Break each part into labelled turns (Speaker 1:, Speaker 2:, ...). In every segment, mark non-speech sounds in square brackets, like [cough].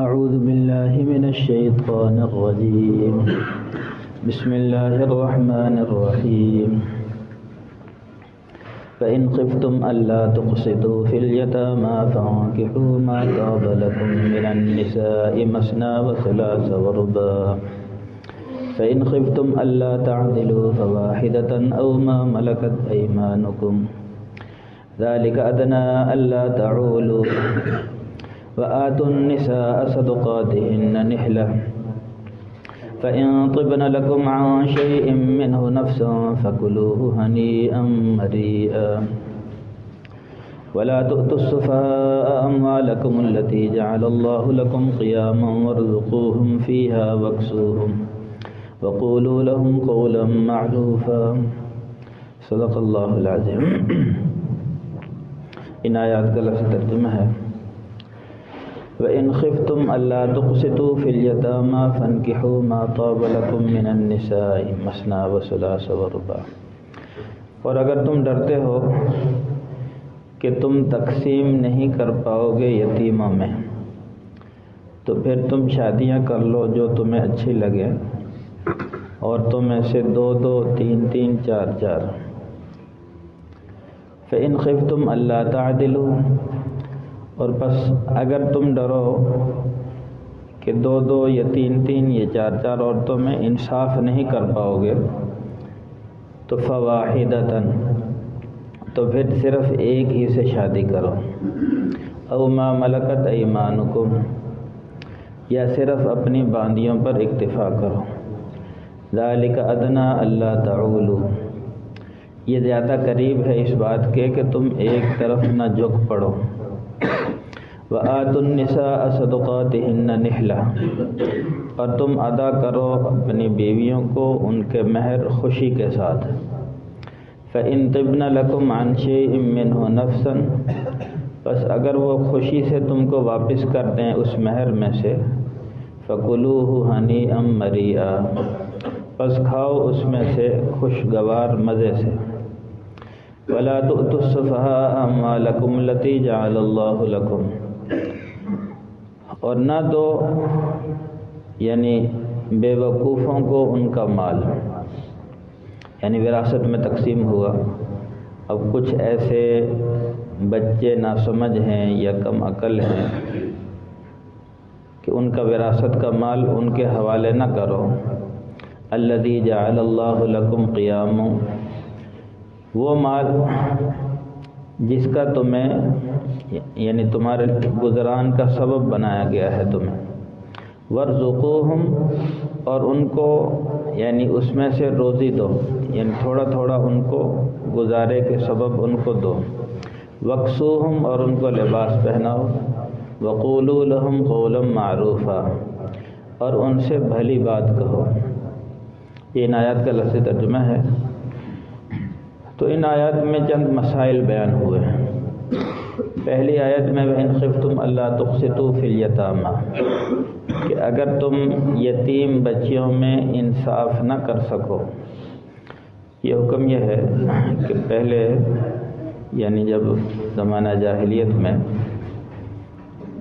Speaker 1: أعوذ بالله من الشيطان الرجيم. بسم الله الرحمن الرحيم. فإن خفتم ألا تقسطوا في اليتامى فانكحوا ما طاب لكم من النساء مثنى وثلاث ورباع. فإن خفتم ألا تعدلوا فواحدة أو ما ملكت أيمانكم. ذلك أدنى ألا تعولوا. وآتوا النساء صدقاتهن نحلة. فإن طبن لكم عن شيء منه نفسا فكلوه هنيئا مريئا. ولا تؤتوا السفهاء أموالكم التي جعل الله لكم قياما وارزقوهم فيها واكسوهم. وقولوا لهم قولا معروفا. صدق [clears throat] ان آیات کا لفظ ترجمہ ہے وَإِنْ خِفْتُمْ أَلَّا تُقْسِطُوا فِي الْيَتَامَى فَانكِحُوا مَا طَابَ لَكُم مِّنَ النِّسَاءِ مَثْنَىٰ وَثُلَاثَ وَرُبَاعَ اور اگر تم ڈرتے ہو کہ تم تقسیم نہیں کر پاؤ گے یتیموں میں، تو پھر تم شادیاں کر لو جو تمہیں اچھی لگے اور تم ایسے دو دو، تین تین، چار چار۔ فَإِنْ خِفْتُمْ أَلَّا تَعْدِلُوا اور بس اگر تم ڈرو کہ دو دو یا تین تین یا چار چار عورتوں میں انصاف نہیں کر پاؤ گے، تو فواحدتاً، تو پھر صرف ایک ہی سے شادی کرو۔ او ما ملکت ایمانکم، یا صرف اپنی باندیوں پر اکتفا کرو۔ ذالک ادنا اللہ تعولو۔ یہ زیادہ قریب ہے اس بات کے کہ تم ایک طرف نہ جھک پڑو۔ وآت النساء صدقاتهن نحلہ۔ اور تم ادا کرو اپنی بیویوں کو ان کے مہر خوشی کے ساتھ۔ فَإِن طِبْنَ لَكُمْ عَنْ شَيْءٍ مِّنْهُ نَفْسًا بس اگر وہ خوشی سے تم کو واپس کر دیں اس مہر میں سے فَقُلُوهُ هَنِيئًا مَرِيئًا بس کھاؤ اس میں سے خوشگوار مزے سے۔ وَلَا تُؤْتُوا السُّفَهَاءَ أَمْوَالَكُمْ الَّتِي جَعَلَ اللَّهُ لَكُمْ۔ اور نہ دو یعنی بے وقوفوں کو ان کا مال۔ یعنی وراثت میں تقسیم ہوا۔ اب کچھ ایسے بچے ناسمجھ ہیں یا کم عقل ہیں کہ ان کا وراثت کا مال ان کے حوالے نہ کرو۔ الذي جعل اللہ لکم قیام وہ مال جس کا تمہیں یعنی تمہارے گزران کا سبب بنایا گیا ہے تمہیں۔ ورزقوہم اور ان کو یعنی اس میں سے روزی دو۔ یعنی تھوڑا تھوڑا ان کو گزارے کے سبب ان کو دو۔ وقصوہم اور ان کو لباس پہناؤ۔ وقول لہم قولا معروفہ اور ان سے بھلی بات کہو۔ یہ ان کا لفظ ترجمہ ہے۔ تو ان آیات میں چند مسائل بیان ہوئے ہیں۔ پہلی آیت میں ان خفتم اللہ تقسطو فی کہ اگر تم یتیم بچیوں میں انصاف نہ کر سکو۔ یہ حکم یہ ہے کہ پہلے یعنی جب زمانہ جاہلیت میں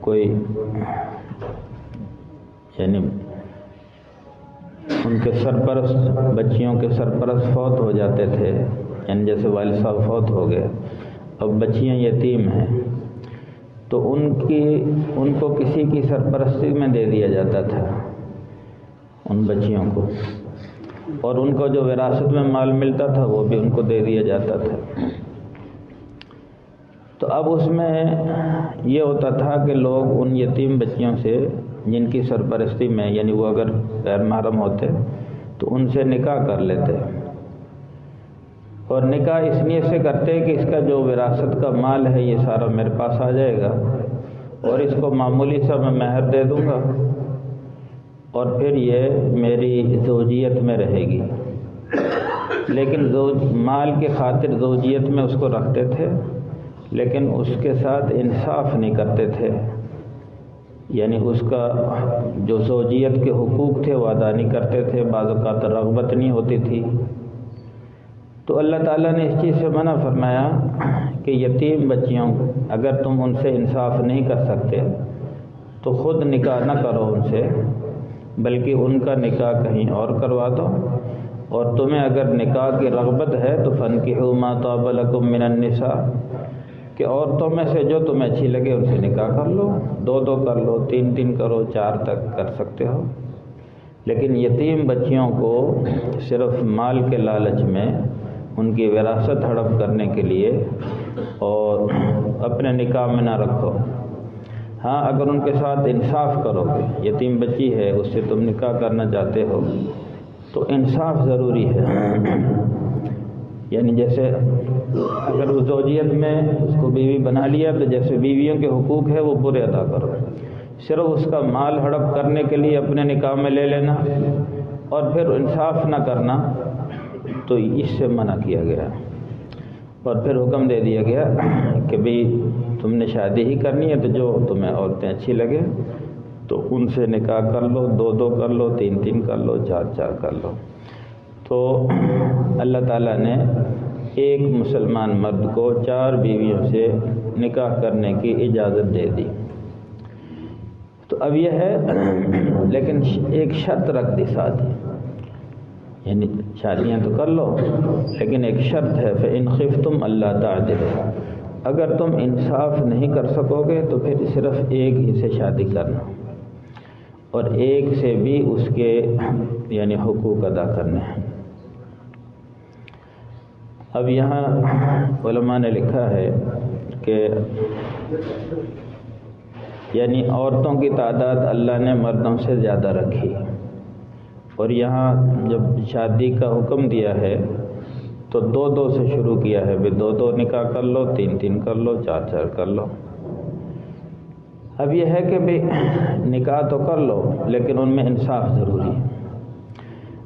Speaker 1: کوئی یعنی ان کے سرپرست، بچیوں کے سرپرست فوت ہو جاتے تھے یعنی جیسے والد صاحب فوت ہو گئے، اب بچیاں یتیم ہیں، تو ان کی، ان کو کسی کی سرپرستی میں دے دیا جاتا تھا، ان بچیوں کو۔ اور ان کو جو وراثت میں مال ملتا تھا، وہ بھی ان کو دے دیا جاتا تھا۔ تو اب اس میں یہ ہوتا تھا کہ لوگ ان یتیم بچیوں سے، جن کی سرپرستی میں یعنی وہ اگر غیر محرم ہوتے، تو ان سے نکاح کر لیتے۔ اور نکاح اس نیت سے کرتے کہ اس کا جو وراثت کا مال ہے یہ سارا میرے پاس آ جائے گا اور اس کو معمولی سا میں مہر دے دوں گا اور پھر یہ میری زوجیت میں رہے گی۔ لیکن زوج، مال کے خاطر زوجیت میں اس کو رکھتے تھے، لیکن اس کے ساتھ انصاف نہیں کرتے تھے۔ یعنی اس کا جو زوجیت کے حقوق تھے وہ ادا نہیں کرتے تھے، بعض اوقات رغبت نہیں ہوتی تھی۔ تو اللہ تعالیٰ نے اس چیز سے منع فرمایا کہ یتیم بچیوں اگر تم ان سے انصاف نہیں کر سکتے تو خود نکاح نہ کرو ان سے، بلکہ ان کا نکاح کہیں اور کروا دو۔ اور تمہیں اگر نکاح کی رغبت ہے تو فن کی حمات من النساء، کہ عورتوں میں سے جو تمہیں اچھی لگے ان سے نکاح کر لو۔ دو دو کر لو، تین تین کرو، چار تک کر سکتے ہو۔ لیکن یتیم بچیوں کو صرف مال کے لالچ میں ان کی وراثت ہڑپ کرنے کے لیے اور اپنے نکاح میں نہ رکھو۔ ہاں اگر ان کے ساتھ انصاف کرو گے، یتیم بچی ہے، اس سے تم نکاح کرنا چاہتے ہو، تو انصاف ضروری ہے۔ یعنی جیسے اگر وہ زوجیت میں اس کو بیوی بنا لیا، تو جیسے بیویوں کے حقوق ہے وہ پورے ادا کرو۔ صرف اس کا مال ہڑپ کرنے کے لیے اپنے نکاح میں لے لینا اور پھر انصاف نہ کرنا تو اس سے منع کیا گیا۔ اور پھر حکم دے دیا گیا کہ بھئی تم نے شادی ہی کرنی ہے تو جو تمہیں عورتیں اچھی لگے تو ان سے نکاح کر لو، دو دو کر لو، تین تین کر لو، چار چار کر لو۔ تو اللہ تعالیٰ نے ایک مسلمان مرد کو چار بیویوں سے نکاح کرنے کی اجازت دے دی۔ تو اب یہ ہے، لیکن ایک شرط رکھ دی ساتھ یعنی شادیاں تو کر لو، لیکن ایک شرط ہے پھر انخف تم اللہ تعدل اگر تم انصاف نہیں کر سکو گے تو پھر صرف ایک ہی سے شادی کرنا۔ اور ایک سے بھی اس کے یعنی حقوق ادا کرنے ہیں۔ اب یہاں علماء نے لکھا ہے کہ یعنی عورتوں کی تعداد اللہ نے مردوں سے زیادہ رکھی۔ اور یہاں جب شادی کا حکم دیا ہے تو دو دو سے شروع کیا ہے، بھی دو دو نکاح کر لو، تین تین کر لو، چار چار کر لو۔ اب یہ ہے کہ بھی نکاح تو کر لو، لیکن ان میں انصاف ضروری ہے۔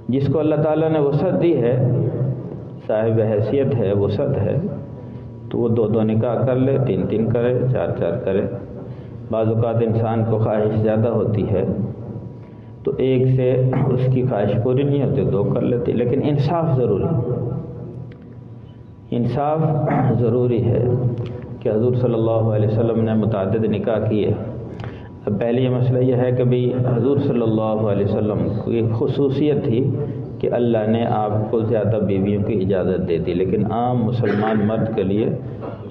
Speaker 1: جس کو اللہ تعالیٰ نے وسعت دی ہے، صاحب حیثیت ہے، وسعت ہے، تو وہ دو دو نکاح کر لے، تین تین کرے، چار چار کرے۔ بعض اوقات انسان کو خواہش زیادہ ہوتی ہے تو ایک سے اس کی خواہش پوری نہیں ہوتی، دو کر لیتی، لیکن انصاف ضروری انصاف ضروری ہے کہ حضور صلی اللہ علیہ وسلم نے متعدد نکاح کیے۔ اب پہلے یہ مسئلہ یہ ہے کہ بھئی حضور صلی اللہ علیہ وسلم کی خصوصیت تھی کہ اللہ نے آپ کو زیادہ بیویوں کی اجازت دے دی، لیکن عام مسلمان مرد کے لیے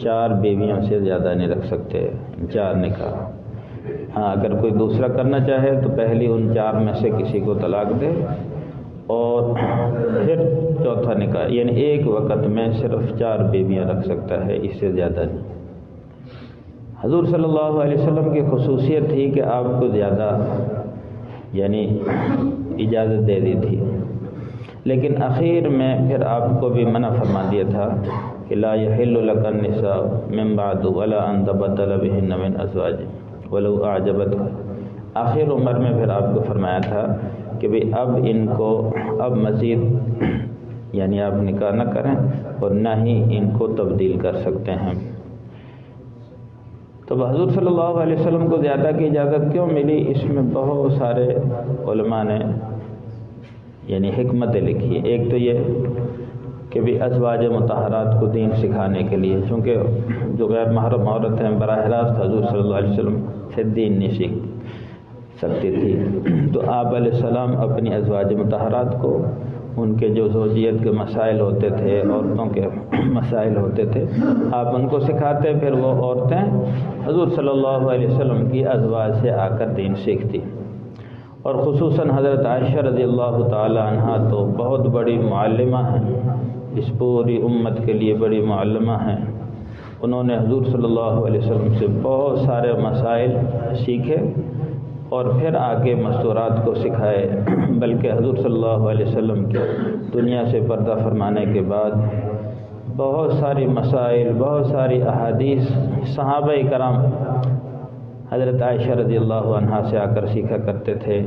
Speaker 1: چار بیویوں سے زیادہ نہیں رکھ سکتے، چار نکاح۔ ہاں اگر کوئی دوسرا کرنا چاہے تو پہلی ان چار میں سے کسی کو طلاق دے۔ اور پھر چوتھا نکاح یعنی ایک وقت میں صرف چار بیویاں رکھ سکتا ہے، اس سے زیادہ نہیں۔ حضور صلی اللہ علیہ وسلم کی خصوصیت تھی کہ آپ کو زیادہ یعنی اجازت دے دی تھی۔ لیکن اخیر میں پھر آپ کو بھی منع فرما دیا تھا کہ لا يحل لك النساء من بعد ولا ان تبدل بهن من ازواج۔ ولو اعجبت آخر عمر میں پھر آپ کو فرمایا تھا کہ بھئی اب ان کو، اب مزید [clears throat] یعنی آپ نکاح نہ کریں اور نہ ہی ان کو تبدیل کر سکتے ہیں۔ تو حضور صلی اللہ علیہ وسلم کو زیادہ کی اجازت کیوں ملی؟ اس میں بہت سارے علماء نے یعنی حکمتیں لکھی ایک تو یہ کہ بھی ازواج متحرات کو دین سکھانے کے لیے، چونکہ جو غیر محرم عورت ہیں براہ راست حضور صلی اللہ علیہ وسلم سے دین نہیں سیکھ سکتی تھی۔ تو آپ علیہ السلام اپنی ازواج متحرات کو، ان کے جو زوجیت کے مسائل ہوتے تھے، عورتوں کے مسائل ہوتے تھے، آپ ان کو سکھاتے، پھر وہ عورتیں حضور صلی اللہ علیہ وسلم کی ازواج سے آ کر دین سیکھتی۔ اور خصوصاً حضرت عائشہ رضی اللہ تعالی عنہ تو بہت بڑی معلمہ ہیں، اس پوری امت کے لیے بڑی معلمہ ہیں۔ انہوں نے حضور صلی اللہ علیہ وسلم سے بہت سارے مسائل سیکھے اور پھر آگے مستورات کو سکھائے۔ [clears throat] بلکہ حضور صلی اللہ علیہ وسلم کے دنیا سے پردہ فرمانے کے بعد بہت ساری مسائل، بہت ساری احادیث صحابہ کرام حضرت عائشہ رضی اللہ عنہ سے آ کر سیکھا کرتے تھے۔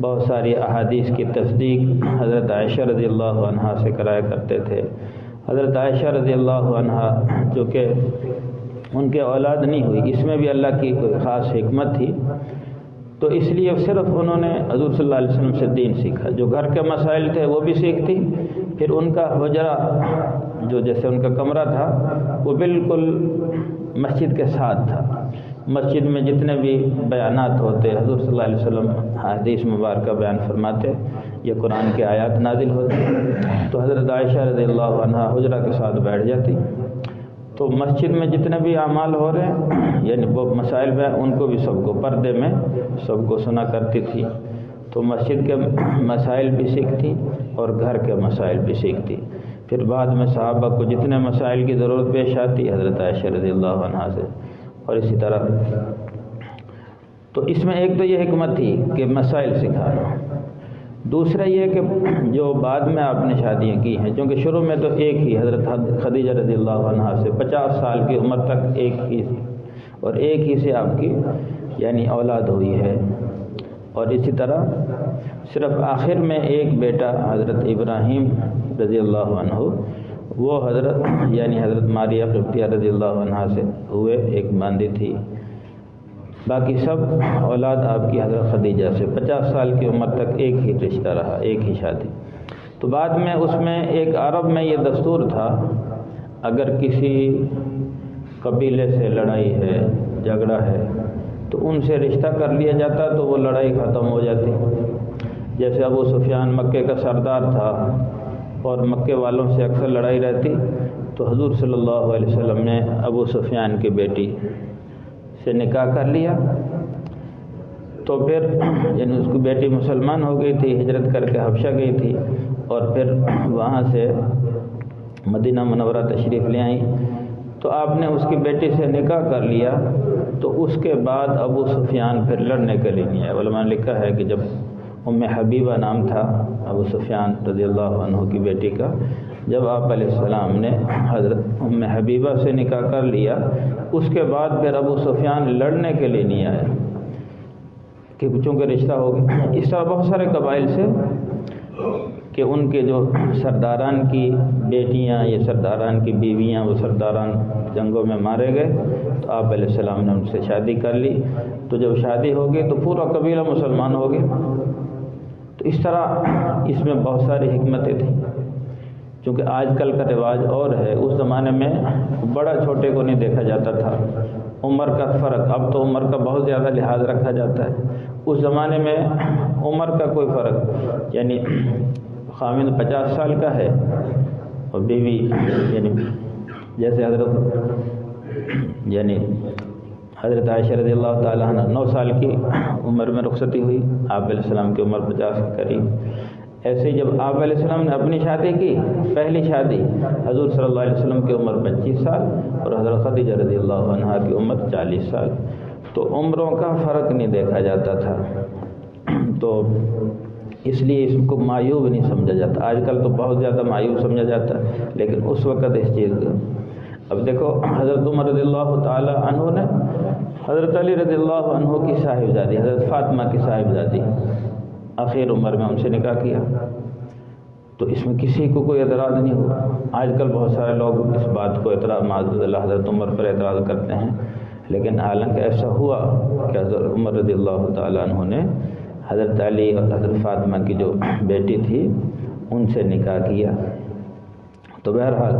Speaker 1: بہت ساری احادیث کی تصدیق حضرت عائشہ رضی اللہ عنہ سے کرایا کرتے تھے۔ حضرت عائشہ رضی اللہ عنہ جو کہ ان کے اولاد نہیں ہوئی، اس میں بھی اللہ کی کوئی خاص حکمت تھی۔ تو اس لیے صرف انہوں نے حضور صلی اللہ علیہ وسلم سے دین سیکھا۔ جو گھر کے مسائل تھے وہ بھی سیکھتی، پھر ان کا حجرہ جو جیسے ان کا کمرہ تھا، وہ بالکل مسجد کے ساتھ تھا۔ مسجد میں جتنے بھی بیانات ہوتے، حضور صلی اللہ علیہ وسلم حدیث مبارکہ بیان فرماتے یا قرآن کے آیات نازل ہوتے تو حضرت عائشہ رضی اللہ عنہ حجرہ کے ساتھ بیٹھ جاتی تو مسجد میں جتنے بھی اعمال ہو رہے ہیں یعنی وہ مسائل میں، ان کو بھی سب کو پردے میں سب کو سنا کرتی تھی۔ تو مسجد کے مسائل بھی سیکھتی اور گھر کے مسائل بھی سیکھتی۔ پھر بعد میں صحابہ کو جتنے مسائل کی ضرورت پیش آتی، حضرت عائشہ رضی اللہ عنہ سے۔ اور اسی طرح تو اس میں ایک تو یہ حکمت تھی کہ مسائل سکھانا۔ دوسرا یہ کہ جو بعد میں آپ نے شادیاں کی ہیں، چونکہ شروع میں تو ایک ہی حضرت خدیجہ رضی اللہ عنہ سے پچاس سال کی عمر تک ایک ہی اور ایک ہی سے آپ کی یعنی اولاد ہوئی ہے۔ اور اسی طرح صرف آخر میں ایک بیٹا حضرت ابراہیم رضی اللہ عنہ، وہ حضرت یعنی حضرت ماریہ قبطیہ رضی اللہ عنہ سے ہوئے ایک باندھی تھی۔ باقی سب اولاد آپ کی حضرت خدیجہ سے پچاس سال کی عمر تک ایک ہی رشتہ رہا، ایک ہی شادی۔ تو بعد میں اس میں ایک عرب میں یہ دستور تھا، اگر کسی قبیلے سے لڑائی ہے، جھگڑا ہے، تو ان سے رشتہ کر لیا جاتا تو وہ لڑائی ختم ہو جاتی۔ جیسے ابو سفیان مکے کا سردار تھا اور مکے والوں سے اکثر لڑائی رہتی، تو حضور صلی اللہ علیہ وسلم نے ابو سفیان کی بیٹی سے نکاح کر لیا۔ تو پھر یعنی اس کی بیٹی مسلمان ہو گئی تھی، ہجرت کر کے حبشہ گئی تھی اور پھر وہاں سے مدینہ منورہ تشریف لے آئیں۔ تو آپ نے اس کی بیٹی سے نکاح کر لیا۔ تو اس کے بعد ابو سفیان پھر لڑنے کے لیے نہیں آئے۔ علماء نے لکھا ہے کہ جب ام حبیبہ نام تھا ابو سفیان رضی اللہ عنہ کی بیٹی کا، جب آپ علیہ السلام نے حضرت ام حبیبہ سے نکاح کر لیا اس کے بعد پھر ابو سفیان لڑنے کے لیے نہیں آئے۔ کہ چونکہ رشتہ ہو گیا۔ اس طرح بہت سارے قبائل سے کہ ان کے جو سرداران کی بیٹیاں یا سرداران کی بیویاں، وہ سرداران جنگوں میں مارے گئے۔ تو آپ علیہ السلام نے ان سے شادی کر لی۔ تو جب شادی ہو گئی تو پورا قبیلہ مسلمان ہو گیا۔ تو اس طرح اس میں بہت ساری حکمتیں تھیں۔ چونکہ آج کل کا رواج اور ہے، اس زمانے میں بڑا چھوٹے کو نہیں دیکھا جاتا تھا۔ عمر کا فرق، اب تو عمر کا بہت زیادہ لحاظ رکھا جاتا ہے۔ اس زمانے میں عمر کا کوئی فرق یعنی خامد پچاس سال کا ہے اور بیوی یعنی جیسے حضرت یعنی حضرت عائشہ رضی اللہ تعالیٰ عنہ، نو سال کی عمر میں رخصتی ہوئی۔ آپ علیہ السلام کی عمر پچاس کے قریب۔ ایسے جب آپ علیہ السلام نے اپنی شادی کی، پہلی شادی حضور صلی اللہ علیہ وسلم کی عمر پچیس سال اور حضرت خدیجہ رضی اللہ عنہ کی عمر چالیس سال۔ تو عمروں کا فرق نہیں دیکھا جاتا تھا۔ [clears throat] تو اس لیے اس کو معیوب نہیں سمجھا جاتا۔ آج کل تو بہت زیادہ معیوب سمجھا جاتا ہے، لیکن اس وقت اس چیز کا اب دیکھو، حضرت عمر رضی اللہ تعالیٰ عنہ نے حضرت علی رضی اللہ عنہ کی صاحبزادی، حضرت فاطمہ کی صاحبزادی۔ آخر عمر میں ان سے نکاح کیا۔ تو اس میں کسی کو کوئی اعتراض نہیں ہوا۔ آج کل بہت سارے لوگ اس بات کو اعتراض معذ اللہ، حضرت عمر پر اعتراض کرتے ہیں۔ لیکن حالانکہ ایسا ہوا کہ حضرت عمر رضی اللہ تعالیٰ عنہ نے حضرت علی اور حضرت فاطمہ کی جو بیٹی تھی، ان سے نکاح کیا۔ تو بہرحال،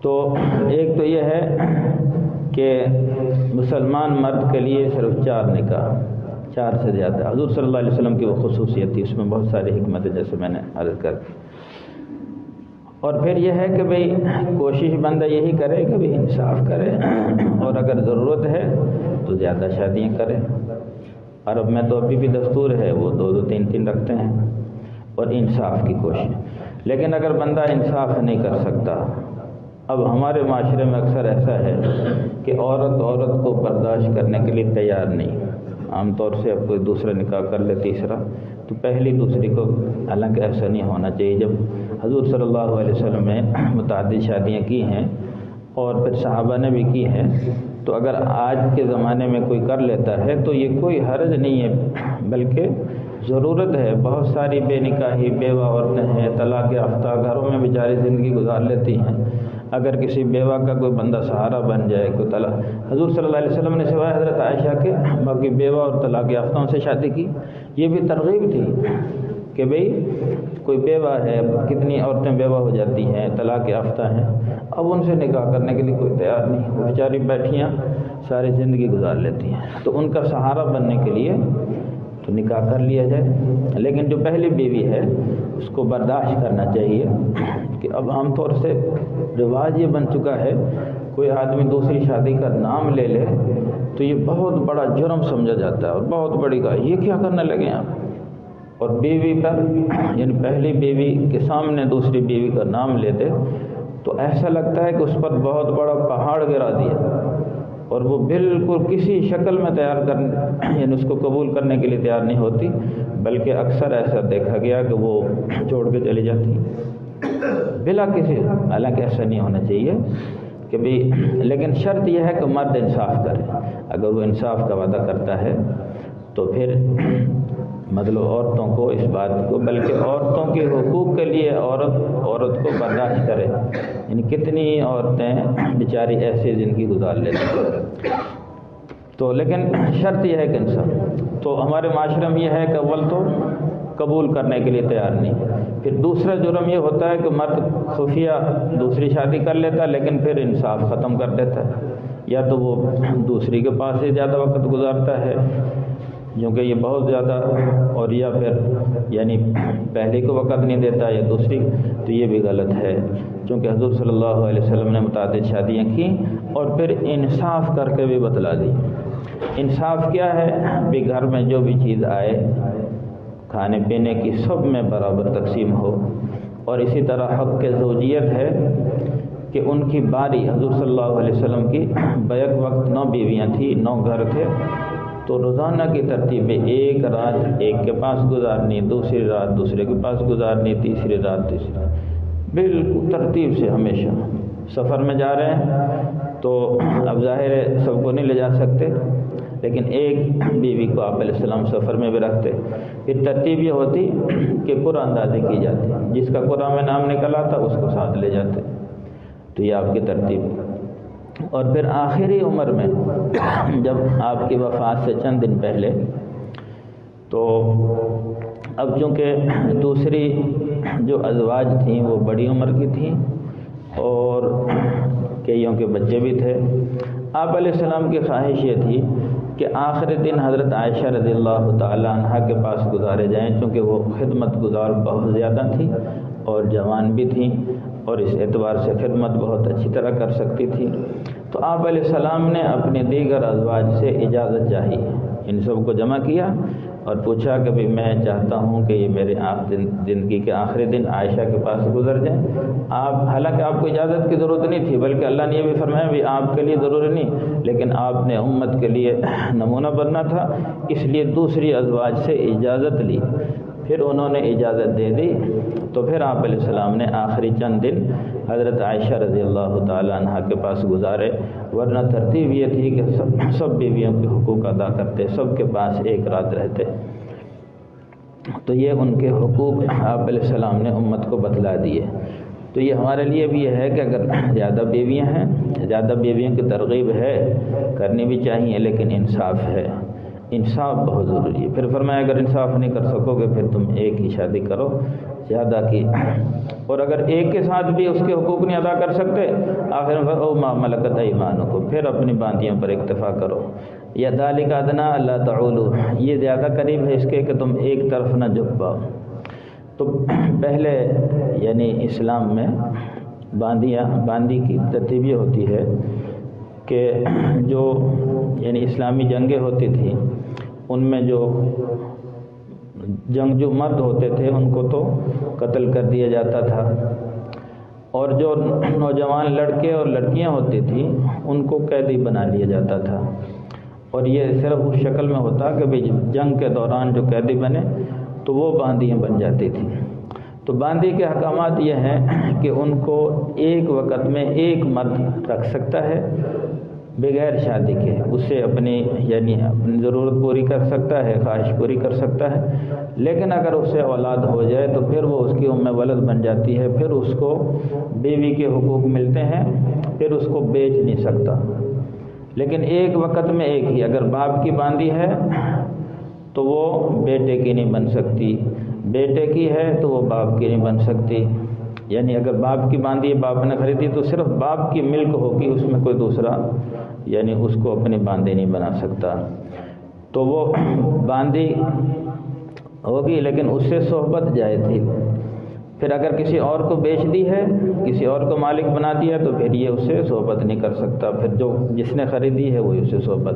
Speaker 1: تو ایک تو یہ ہے کہ مسلمان مرد کے لیے صرف چار نکاح۔ چار سے زیادہ۔ حضور صلی اللہ علیہ وسلم کی وہ خصوصیت تھی، اس میں بہت ساری حکمتیں جیسے میں نے عرض کر۔ دی اور پھر یہ ہے کہ بھئی کوشش بندہ یہی کرے کہ بھئی انصاف کرے، اور اگر ضرورت ہے تو زیادہ شادیاں کرے۔ عرب میں تو ابھی بھی دستور ہے، وہ دو دو تین تین رکھتے ہیں، اور انصاف کی کوشش۔ لیکن اگر بندہ انصاف نہیں کر سکتا، اب ہمارے معاشرے میں اکثر ایسا ہے کہ عورت عورت کو برداشت کرنے کے لیے تیار نہیں۔ عام طور سے اب کوئی دوسرا نکاح کر لے تیسرا، تو پہلی دوسری کو حالانکہ ایسا نہیں ہونا چاہیے۔ جب حضور صلی اللہ علیہ وسلم نے متعدد شادیاں کی ہیں اور پھر صحابہ نے بھی کی ہیں، تو اگر آج کے زمانے میں کوئی کر لیتا ہے تو یہ کوئی حرج نہیں ہے، بلکہ ضرورت ہے۔ بہت ساری بے نکاحی بیوہ عورتیں ہیں طلاق یافتہ گھروں میں بیچاری زندگی گزار لیتی ہیں۔ اگر کسی بیوہ کا کوئی بندہ سہارا بن جائے، کوئی طلاق۔ حضور صلی اللہ علیہ وسلم نے سوائے حضرت عائشہ کے، باقی بیوہ اور طلاق یافتوں سے شادی کی۔ یہ بھی ترغیب تھی کہ بھئی کوئی بیوہ ہے، کتنی عورتیں بیوہ ہو جاتی ہیں، طلاق یافتہ ہیں۔ اب ان سے نکاح کرنے کے لیے کوئی تیار نہیں۔ وہ بیچاری بیٹھیاں، ساری زندگی گزار لیتی ہیں۔ تو ان کا سہارا بننے کے لیے تو نکاح کر لیا جائے۔ لیکن جو پہلی بیوی ہے، اس کو برداشت کرنا چاہیے کہ اب عام طور سے رواج یہ بن چکا ہے، کوئی آدمی دوسری شادی کا نام لے لے، تو یہ بہت بڑا جرم سمجھا جاتا ہے اور بہت بڑی کا یہ کیا کرنے لگے آپ؟ اور بیوی پر یعنی پہلی بیوی کے سامنے دوسری بیوی کا نام لیتے، تو ایسا لگتا ہے کہ اس پر بہت بڑا پہاڑ گرا دیا۔ اور وہ بالکل کسی شکل میں تیار کرنے یعنی اس کو قبول کرنے کے لیے تیار نہیں ہوتی، بلکہ اکثر ایسا دیکھا گیا کہ وہ چھوڑ کے چلی جاتی۔ بلا کسی حالانکہ ایسا نہیں ہونا چاہیے کہ بھی، لیکن شرط یہ ہے کہ مرد انصاف کرے۔ اگر وہ انصاف کا وعدہ کرتا ہے، تو پھر مطلب عورتوں کو اس بات کو، بلکہ عورتوں کے حقوق کے لیے عورت عورت کو برداشت کرے۔ یعنی کتنی عورتیں بیچاری ایسی زندگی گزار لیتی تو لیکن شرط یہ ہے کہ انصاف تو ہمارے معاشرے میں یہ ہے کہ اول تو قبول کرنے کے لیے تیار نہیں پھر دوسرا جرم یہ ہوتا ہے کہ مرد خفیہ دوسری شادی کر لیتا ہے، لیکن پھر انصاف ختم کر دیتا ہے۔ یا تو وہ دوسری کے پاس ہی زیادہ وقت گزارتا ہے کیونکہ یہ بہت زیادہ اور یا پھر یعنی پہلے کو وقت نہیں دیتا یا دوسری، تو یہ بھی غلط ہے۔ چونکہ حضور صلی اللہ علیہ وسلم نے متعدد شادیاں کیں اور پھر انصاف کر کے بھی بتلا دی۔ انصاف کیا ہے؟ بھی گھر میں جو بھی چیز آئے، کھانے پینے کی سب میں برابر تقسیم ہو۔ اور اسی طرح حق کے زوجیت ہے کہ ان کی باری حضور صلی اللہ علیہ وسلم کی بیک وقت نو بیویاں تھیں، نو گھر تھے۔ تو روزانہ کی ترتیب میں ایک رات ایک کے پاس گزارنی، دوسری رات دوسرے کے پاس گزارنی، تیسری رات تیسری بالکل ترتیب سے ہمیشہ۔ سفر میں جا رہے ہیں تو اب ظاہر ہے سب کو نہیں لے جا سکتے، لیکن ایک بیوی کو آپ علیہ السلام سفر میں بھی رکھتے۔ پھر ترتیب یہ ہوتی کہ قرآن اندازی کی جاتی، جس کا قرآن میں نام نکلا تھا اس کو ساتھ لے جاتے۔ تو یہ آپ کی ترتیب اور پھر آخری عمر میں جب آپ کی وفات سے چند دن پہلے، تو اب چونکہ دوسری جو ازواج تھیں وہ بڑی عمر کی تھیں اور کئیوں کے بچے بھی تھے، آپ علیہ السلام کی خواہش یہ تھی کہ آخری دن حضرت عائشہ رضی اللہ تعالیٰ عنہ کے پاس گزارے جائیں، چونکہ وہ خدمت گزار بہت زیادہ تھی اور جوان بھی تھیں۔ اور اس اعتبار سے خدمت بہت اچھی طرح کر سکتی تھی۔ تو آپ علیہ السلام نے اپنے دیگر ازواج سے اجازت چاہی۔ ان سب کو جمع کیا اور پوچھا کہ بھی میں چاہتا ہوں کہ یہ میرے آپ زندگی کے آخری دن عائشہ کے پاس گزر جائیں۔ آپ حالانکہ آپ کو اجازت کی ضرورت نہیں تھی، بلکہ اللہ نے یہ بھی فرمایا بھی آپ کے لیے ضروری نہیں، لیکن آپ نے امت کے لیے نمونہ بننا تھا، اس لیے دوسری ازواج سے اجازت لی۔ پھر انہوں نے اجازت دے دی، تو پھر آپ علیہ السلام نے آخری چند دن حضرت عائشہ رضی اللہ تعالیٰ عنہ کے پاس گزارے، ورنہ ترتیب یہ تھی کہ سب سب بیویوں کے حقوق ادا کرتے، سب کے پاس ایک رات رہتے۔ تو یہ ان کے حقوق آپ علیہ السلام نے امت کو بتلا دیے۔ تو یہ ہمارے لیے بھی یہ ہے کہ اگر زیادہ بیویاں ہیں، زیادہ بیویوں کی ترغیب ہے، کرنی بھی چاہیے، لیکن انصاف ہے۔ انصاف بہت ضروری ہے۔ پھر فرمایا، اگر انصاف نہیں کر سکو گے، پھر تم ایک ہی شادی کرو۔ زیادہ کی۔ اور اگر ایک کے ساتھ بھی اس کے حقوق نہیں ادا کر سکتے، آخر میں او ماں ملکت ایمانوں کو پھر اپنی باندیوں پر اکتفا کرو۔ یا دال کا ادنا اللہ تعلو یہ زیادہ قریب ہے اس کے کہ تم ایک طرف نہ جھک پاؤ۔ تو پہلے یعنی اسلام میں باندیاں، باندی کی ترتیب یہ ہوتی ہے کہ جو یعنی اسلامی جنگیں ہوتی تھیں ان میں جو جنگ جو مرد ہوتے تھے، ان کو تو قتل کر دیا جاتا تھا۔ اور جو نوجوان لڑکے اور لڑکیاں ہوتی تھیں، ان کو قیدی بنا لیا جاتا تھا۔ اور یہ صرف اس شکل میں ہوتا کہ بھائی جنگ کے دوران جو قیدی بنے، تو وہ باندیاں بن جاتی تھیں۔ تو باندی کے احکامات یہ ہیں کہ ان کو ایک وقت میں ایک مرد رکھ سکتا ہے بغیر شادی کے، اس سے اپنی یعنی اپنی ضرورت پوری کر سکتا ہے، خواہش پوری کر سکتا ہے۔ لیکن اگر اس سے اولاد ہو جائے تو پھر وہ اس کی ام ولد بن جاتی ہے، پھر اس کو بیوی کے حقوق ملتے ہیں، پھر اس کو بیچ نہیں سکتا۔ لیکن ایک وقت میں ایک ہی، اگر باپ کی باندھی ہے تو وہ بیٹے کی نہیں بن سکتی۔ بیٹے کی ہے تو وہ باپ کی نہیں بن سکتی۔ یعنی اگر باپ کی باندھی باپ نے خریدی تو صرف باپ کی ملک ہوگی، اس میں کوئی دوسرا یعنی اس کو اپنی باندھی نہیں بنا سکتا۔ تو وہ باندھی ہوگی، لیکن اس سے صحبت جائے تھی۔ پھر اگر کسی اور کو بیچ دی ہے، کسی اور کو مالک بنا دیا، تو پھر یہ اس سے صحبت نہیں کر سکتا۔ پھر جو جس نے خریدی ہے، وہی اس سے صحبت۔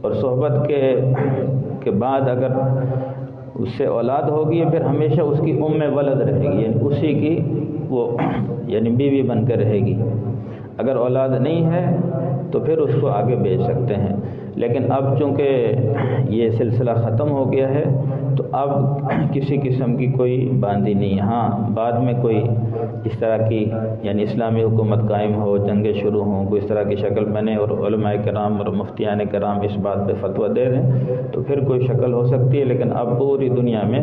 Speaker 1: اور صحبت کے کے بعد اگر اس سے اولاد ہوگی، پھر ہمیشہ اس کی ام ولد رہے گی۔ یعنی اسی کی وہ یعنی بیوی بن کے رہے گی۔ اگر اولاد نہیں ہے تو پھر اس کو آگے بیچ سکتے ہیں۔ لیکن اب چونکہ یہ سلسلہ ختم ہو گیا ہے، تو اب کسی قسم کی کوئی باندھی نہیں۔ ہاں بعد میں کوئی اس طرح کی یعنی اسلامی حکومت قائم ہو، جنگیں شروع ہوں، کوئی اس طرح کی شکل بنے اور علماء کرام اور مفتیان کرام اس بات پہ فتویٰ دے دیں تو پھر کوئی شکل ہو سکتی ہے۔ لیکن اب پوری دنیا میں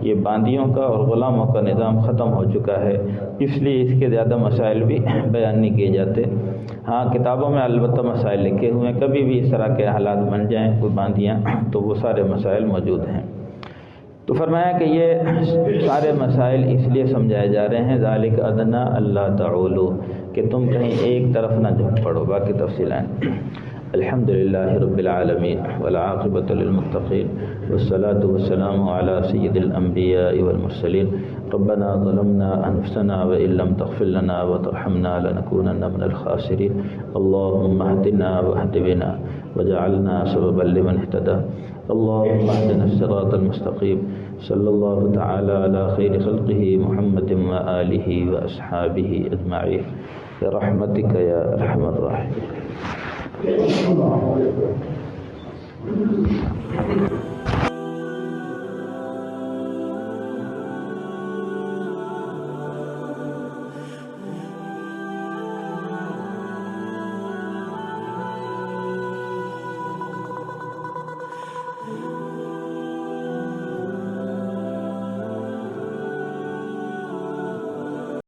Speaker 1: یہ باندیوں کا اور غلاموں کا نظام ختم ہو چکا ہے۔ اس لیے اس کے زیادہ مسائل بھی بیان نہیں کیے جاتے۔ ہاں کتابوں میں البتہ مسائل لکھے ہوئے ہیں۔ کبھی بھی اس طرح کے حالات بن جائیں کوئی باندیاں تو وہ سارے مسائل موجود ہیں۔ تو فرمایا کہ یہ سارے مسائل اس لیے سمجھائے جا رہے ہیں، ذالک ادنا اللہ تعولو کہ تم کہیں ایک طرف نہ جھک پڑو، باقی تفصیلیں الحمد للہ رب العالمین والعاقبۃ للمتقین، والصلاة والسلام على سید الانبیاء والمرسلین۔ ربنا ظلمنا انفسنا وان لم تغفر لنا وترحمنا لنكونن من الخاسرين. اللهم اهدنا واهد بنا وجعلنا سببا لمن اهتدى. اللهم اهدنا الصراط المستقيم. صلى الله تعالى على خير خلقه محمد وآله وأصحابه أجمعين. برحمتك يا أرحم الراحمين.